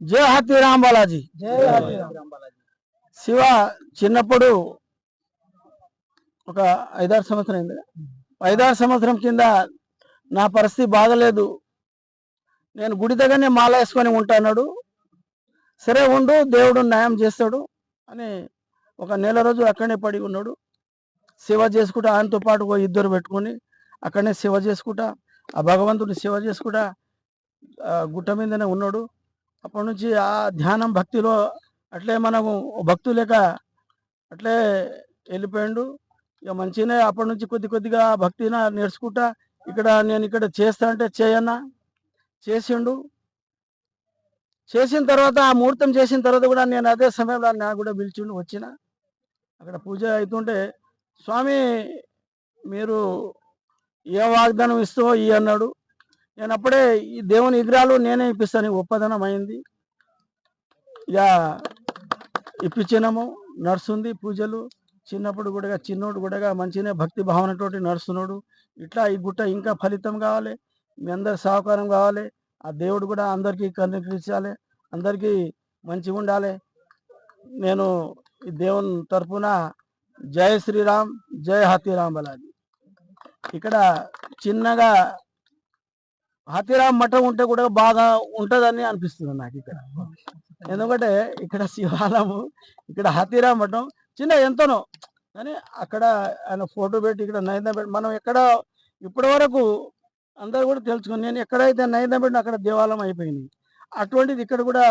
జయ హతి రామ్ బాలాజీ శివ చిన్నప్పుడు ఒక ఐదారు సంవత్సరం అయింది. ఐదారు సంవత్సరం కింద నా పరిస్థితి బాగలేదు నేను గుడి దగ్గరనే మాల వేసుకొని ఉంటాన్నాడు సరే ఉండు దేవుడు న్యాయం చేస్తాడు అని ఒక నెల రోజు అక్కడనే పడి ఉన్నాడు. సేవ చేసుకుంటా ఆయనతో పాటు ఇద్దరు పెట్టుకొని అక్కడనే సేవ చేసుకుంటా ఆ భగవంతుని సేవ చేసుకుంటా గుట్ట మీదనే ఉన్నాడు. అప్పటి నుంచి ఆ ధ్యానం భక్తిలో అట్లే మనము భక్తు లేక అట్లే వెళ్ళిపోయాడు. ఇక మంచిగానే అప్పటి నుంచి కొద్ది కొద్దిగా భక్తిన నేర్చుకుంటా ఇక్కడ నేను ఇక్కడ చేస్తా అంటే చేయన్నా. చేసిండు. చేసిన తర్వాత ఆ ముహూర్తం చేసిన తర్వాత కూడా నేను అదే సమయంలో నా కూడా పిలిచిండు వచ్చిన. అక్కడ పూజ అవుతుంటే స్వామి మీరు ఏ వాగ్దానం ఇస్తావో ఈ అన్నాడు. నేను అప్పుడే ఈ దేవుని విగ్రహాలు నేనే ఇప్పిస్తాను ఒప్పదనం అయింది. ఇక ఇప్పించినాము నడుస్తుంది పూజలు. చిన్నప్పుడు కూడా చిన్నోడు కూడా మంచిగానే భక్తి భావనతోటి నడుస్తున్నాడు. ఇట్లా ఈ గుట్ట ఇంకా ఫలితం కావాలి మీ అందరి సహకారం కావాలి. ఆ దేవుడు కూడా అందరికీ కనిపించాలి అందరికీ మంచిగా ఉండాలి. నేను ఈ దేవుని తరఫున జై శ్రీరామ్ జై హతీరామ్ బలాది ఇక్కడ చిన్నగా హతీరామ్ మఠం ఉంటే కూడా బాగా ఉంటుందని అనిపిస్తుంది నాకు ఇక్కడ. ఎందుకంటే ఇక్కడ శివాలయము ఇక్కడ హతీరామ్ మఠం చిన్న ఎంతనో. కానీ అక్కడ ఆయన ఫోటో పెట్టి ఇక్కడ నైవేద్యం పెట్టి మనం ఎక్కడ ఇప్పటి వరకు అందరు కూడా తెలుసుకుని నేను ఎక్కడైతే నైవేద్యం పెట్టిన అక్కడ దేవాలయం అయిపోయింది. అటువంటిది ఇక్కడ కూడా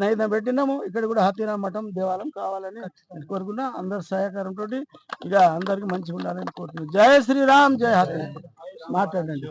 నైవేద్యం పెట్టినాము. ఇక్కడ కూడా హతీరామ్ మఠం దేవాలయం కావాలని నేను కోరుకున్నా అందరి సహకారంతో ఇక అందరికి మంచిగా ఉండాలని కోరుతున్నాను. జయ శ్రీరామ్ జయ హతీరామ్. మాట్లాడండి.